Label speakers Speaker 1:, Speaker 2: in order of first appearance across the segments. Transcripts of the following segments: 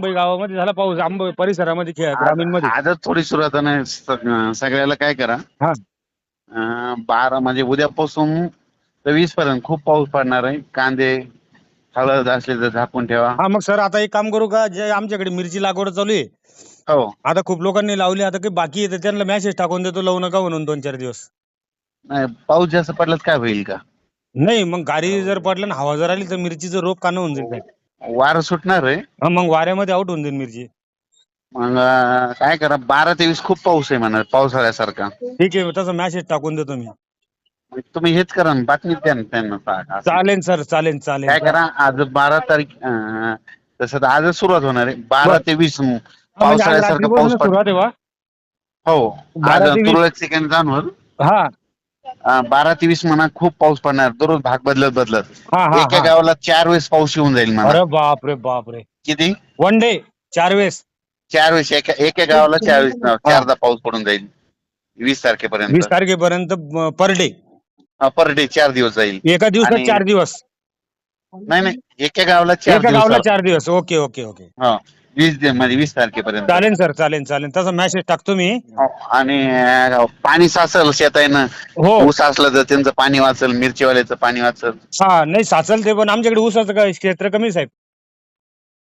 Speaker 1: मुंबई गावामध्ये झाला पाऊस आंबे परिसरामध्ये खे- ग्रामीणमध्ये
Speaker 2: आजच थोडी सुरुवात आहे ना स- सगळ्याला काय करा.
Speaker 1: हा.
Speaker 2: अं, बारा म्हणजे उद्यापासून तर वीस पर्यंत खूप पाऊस पडणार आहे. कांदे हळद असले तर झाकून ठेवा.
Speaker 1: हा मग सर आता एक काम करू का? जे आमच्याकडे मिरची लागवड चालू आहे.
Speaker 2: हो.
Speaker 1: आता खूप लोकांनी लावली आता काही बाकी आहे त्यांना मेसेज टाकून देतो लावू नका म्हणून दोन चार दिवस.
Speaker 2: नाही पाऊस जास्त पडलाच काय होईल का?
Speaker 1: नाही मग गाडी जर पडलं ना हवा जर आली तर मिरचीचं रोप कानं होऊन जाईल.
Speaker 2: वारं सुटणार आहे
Speaker 1: हा, मग वाऱ्यामध्ये आउट होऊन जाईल मिरची
Speaker 2: मग अं, काय करा बारा ते वीस खूप पाऊस आहे म्हणा पावसाळ्यासारखा
Speaker 1: ठीक आहे तसं मेसेज टाकून देतो मी
Speaker 2: मग तुम्ही हेच करा ना बातमीत द्या ना त्यांना. असं.
Speaker 1: चालेल सर चालेल चालेल
Speaker 2: काय करा आज बारा तारीख अं, तसं तर आजच सुरुवात होणार आहे बारा
Speaker 1: बरं.
Speaker 2: ते वीस
Speaker 1: म्हणजे आज
Speaker 2: पावसाळ्यासारखा
Speaker 1: रात्रीपासून
Speaker 2: पाऊस पड
Speaker 1: सुरुवात आहे बा.
Speaker 2: हो
Speaker 1: बारा
Speaker 2: आज
Speaker 1: ते वीस.
Speaker 2: तुरळक सेकंड जाणवर
Speaker 1: हा
Speaker 2: बारा ते वीस म्हणा खूप पाऊस पडणार. दररोज भाग बदलत बदलत.
Speaker 1: हा हा
Speaker 2: एका
Speaker 1: हा.
Speaker 2: गावाला चार वेळेस पाऊस येऊन जाईल म्हणा.
Speaker 1: अरे बाप रे बाप रे
Speaker 2: किती?
Speaker 1: वन डे चार वेळेस.
Speaker 2: चार वेळेस एका एका गावाला चार वेळेस ना, चारदा पाऊस पडून जाईल. वीस तारखेपर्यंत.
Speaker 1: वीस तारखेपर्यंत पर डे
Speaker 2: पर डे चार दिवस जाईल.
Speaker 1: एका दिवसात
Speaker 2: आणि-
Speaker 1: चार दिवस.
Speaker 2: नाही नाही एका गावाला चार
Speaker 1: एका गावाला
Speaker 2: दिवस
Speaker 1: चार दिवस. Okay okay okay.
Speaker 2: हा. वीस दि- म्हणजे वीस तारखेपर्यंत.
Speaker 1: चालेल सर चालेल चालेल. तसा मेसेज टाकतो मी.
Speaker 2: आणि अं, पाणी साचल शेतायनं
Speaker 1: हो.
Speaker 2: ऊस असलं तर त्यांचं पाणी वाचल मिरचीवाल्याचं पाणी वाचल.
Speaker 1: हा नाही साचल ते पण आमच्याकडे ऊसाचं काय क्षेत्र कमी आहे, साहेब.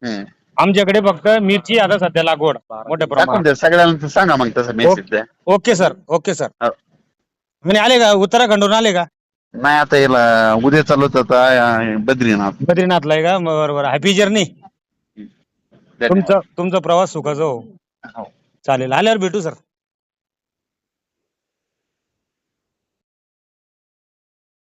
Speaker 2: हम्म.
Speaker 1: आमच्याकडे फक्त मिरची आता सध्या लागवड मोठ्या
Speaker 2: टाकून
Speaker 1: प्रमाणात.
Speaker 2: द्या सगळ्यांना सांगा मग तसं मेसेज द्या.
Speaker 1: Okay sir okay sir.
Speaker 2: हो.
Speaker 1: म्हणे आले का? उत्तराखंडून आले का?
Speaker 2: नाही आता याला उद्या चालू होतं बद्रीनाथ.
Speaker 1: बद्रीनाथला आहे का? बरोबर हॅपी जर्नी तुमचा तुमचा प्रवास सुखाचा हो.
Speaker 2: हो.
Speaker 1: चालेल. आल्यावर भेटू सर.